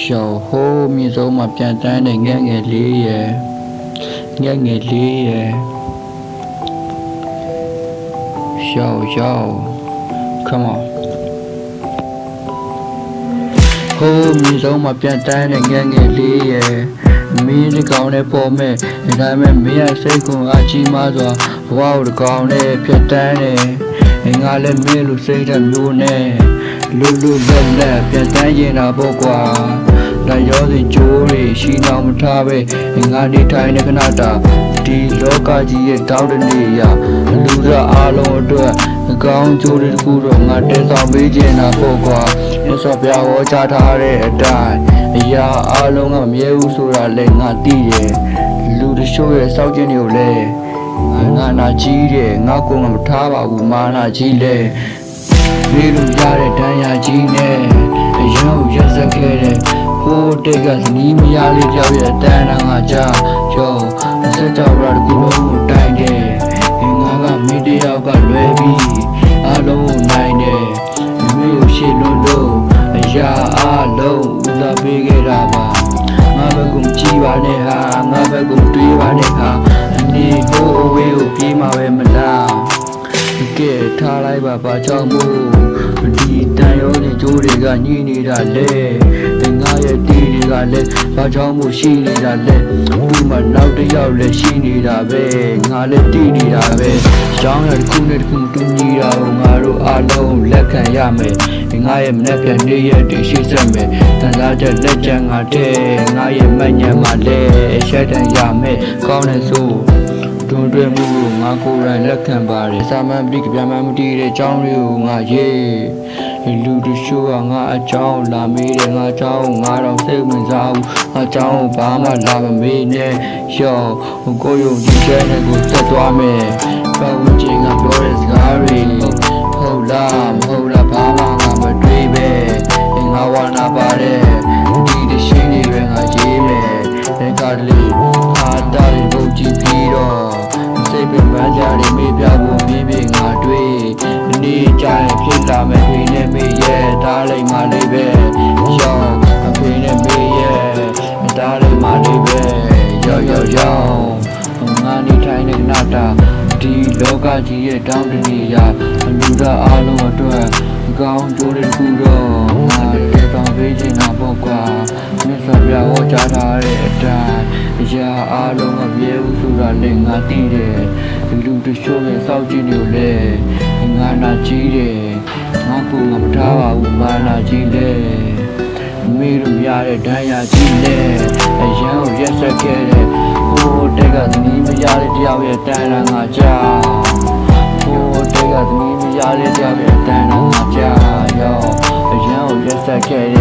ရှောဟိုးမြေဆုံးမှာပြန်တန်းတဲ့ငဲ့ငယ်လေးရယ်ငဲ့ငယ်လေးရယ်ရှောရှော come on ဟိုးမြေဆုံးမှာပြန်တန်းတဲ့ငဲ့ငယ်လေးရယ်မင်းဒီကောင်နဲ့ပေါ်မဲ့ဒါပေမဲ့မင်းရဲ့စိတ်ကွန်အကြီးမားစွာဘဝကိုဒီကောင်နဲ့ဖြတ်တန်းတယ်ငါလည်းမင်းလိုစိတ်ဓာတ်မျိုးနဲ့ လူလူလက်လက်ပြန်တန်းရင်တာပေါ့ကွာဒါရောစီကြိုးတွေရှိအောင်မထားပဲငါနေထိုင်တဲ့ခဏတာဒီလောကကြီးရဲ့တောင်းတနေရလူရအားလုံးအတွက်အကောင်းကျိုးတွေတခုတော့ငါတည်ဆောင်ပေးခြင်းတာပေါ့ကွာမြတ်စွာဘုရားဟောကြားထားတဲ့အတိုင်းအရာအားလုံးကမမြဲဘူးဆိုတာလည်းငါသိတယ်လူတချို့ရဲ့စောက်ခြင်းတွေကိုလည်းငါငါနာကြီးတယ်ငါကိုယ်ကမထားပါဘူးမာနာကြီးလဲ ပြေလို့ရတဲ့တန်ရာကြီးနဲ့အယောက်ရက်စက်ခဲ့တဲ့ဟိုးတိတ်ကနီးမရလေးကြောက်ရဲ့တန်နာငါကြောက်ရောစက်ကြောက်ရတဲ့ကုလုံးကိုတိုင်တယ်ငါကမင်းတယောက်ကလွယ်ပြီးအားလုံးကိုနိုင်တယ်မင်းကိုရှေ့လွန်းလို့အရာအားလုံးဦးစားပေးခဲ့တာပါငါဘက်ကကြည်ပါနဲ့ဟာငါဘက်ကတွေးပါနဲ့ဟာ ထားလိုက်ပါဘာကြောင့်မို့ဒီတန်ရုံးတွေကြိုးတွေကညှိနေတာလေငါရဲ့တီးတွေကလည်းဘာကြောင့်မို့ရှိနေတာလဲဒီမှာနောက်တစ်ယောက်လည်းရှိနေတာပဲငါလည်းတီးနေတာပဲရောင်းရတစ်ခုနဲ့တစ်ခုတူညီတာကိုငါတို့အားလုံးလက်ခံရမယ်ငါရဲ့မနေ့ပြန်နေ့ရက်တွေရှိစက်မယ်တန်စားချက်လက်ချံငါတဲ့ငါရဲ့မညံမှာလည်းရှက်တန်ရမယ်ကောင်းတဲ့ဆို တွန်တွဲမှုကိုငါကိုယ်တိုင်လက်ခံပါတယ်စာမန်ပလိကပြမမတီးတဲ့အကြောင်းတွေကိုငါရေးလူတချို့ကငါအကြောင်းလာမေးတယ်ငါအကြောင်းငါတော့စိတ်ဝင်စားဘူးငါအကြောင်းဘာမှလာမမေးနဲ့ရောကိုယ်ယုံကြည်ချက်နဲ့ကိုဆက်သွားမယ်ပတ်ဝန်းကျင်ကပြောတဲ့စကားတွေဟုတ်လားမဟုတ်လားဘာမှငါမတွေးပဲငါဝါနာပါတယ် စိတ်ပင်ပန်းကြတွေမေးပြဖို့မြင်းမြငါတွေ့နေကြရင်ဖြစ်လာမယ်ဖေနဲ့မေးရဲ့ဒါးလိုက်မှလေးပဲရောင်းအဖေနဲ့မေးရဲ့ဒါးလိုက်မှလေးပဲရောရောရောငါနေထိုင်တဲ့နာတာဒီလောကကြီးရဲ့တောင်းတနေရအလူသားအားလုံးအတွက်ကော အတိုင်းအရာအားလုံးကမြဲဘူးဆိုတာလည်းငါသိတယ်လူတချို့ရဲ့စောက်ကြည့်နေလို့လေငါနာကြီးတယ်ငါကိုငါမထားပါဘူးမာနာကြီးလေမေးလို့ရတဲ့ဒဏ်ရာကြီးလေအရန်ကိုရက်ဆက်ခဲ့တဲ့ဟိုတက်ကသမီးမရတဲ့တယောက်ရဲ့တန်ရာငါကြောက်ဟိုတက်ကသမီးမရတဲ့တယောက်ရဲ့တန်ရာငါကြောက်ရောအရန်ကိုရက်ဆက်ခဲ့တဲ့ဟိုတက်ကသမီး